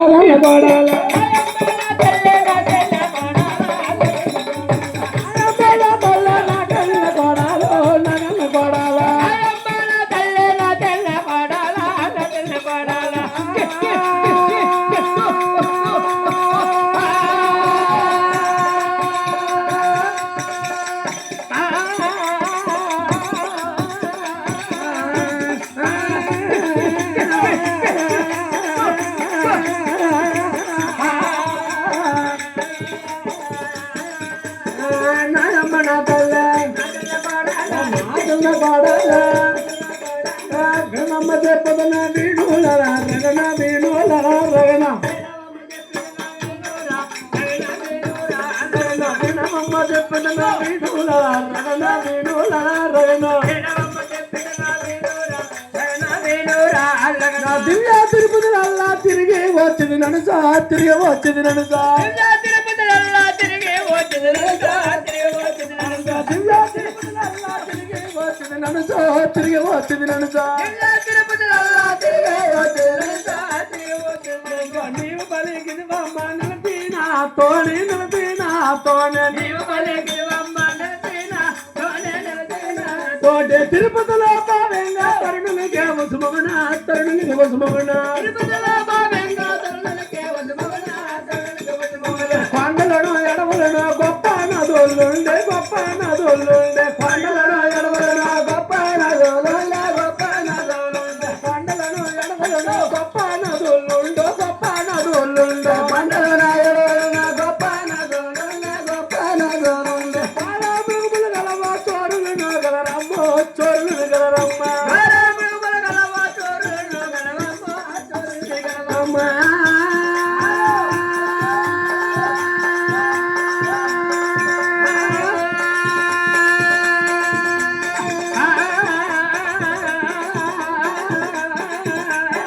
啦啦啦啦啦啦啦啦 గణమ్మ చెప్పదన వీణులరా రగణ వీణులరా రగణ గణమ్మ చెప్పదన వీణులరా రగణ వీణులరా రగణ దివ్య తిరుపతి అల్లా తిరిగి వచ్చింది నన్ను సా తిరిగి వచ్చింది నన్ను సా తిరుపతి అల్లా వచ్చింది నన్ను సా తిరిగి వచ్చింది నన్ను సా నీవు పలికిది బొమ్మ నిలిపినా తోని నిలిపినా తోనే నీవు తోటే తిరుపతిలో పావేంగా తరుణులకే వసుమగుణ తరుణులకి వసుమగుణ. గొప్ప నదులుండో గొప్ప నదులుండో. కొండలను నాయుడు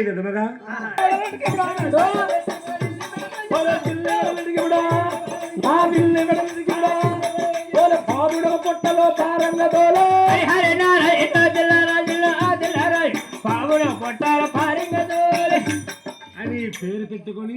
విధముగా పొట్టలో పారంగ అని పేరు పెట్టుకొని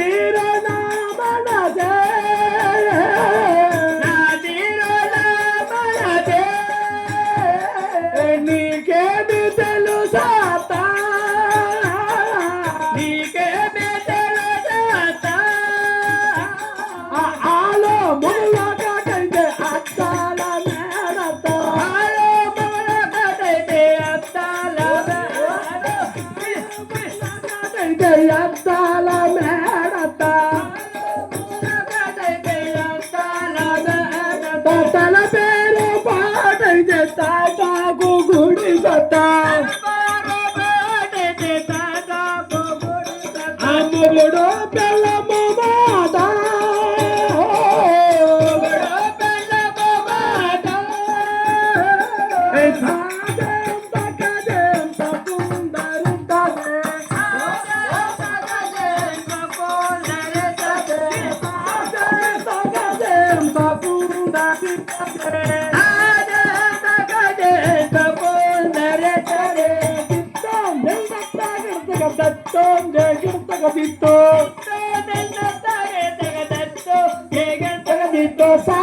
तेरा Bye. దత్తో జగంతగదితో దత్తో జగంతగదితో సా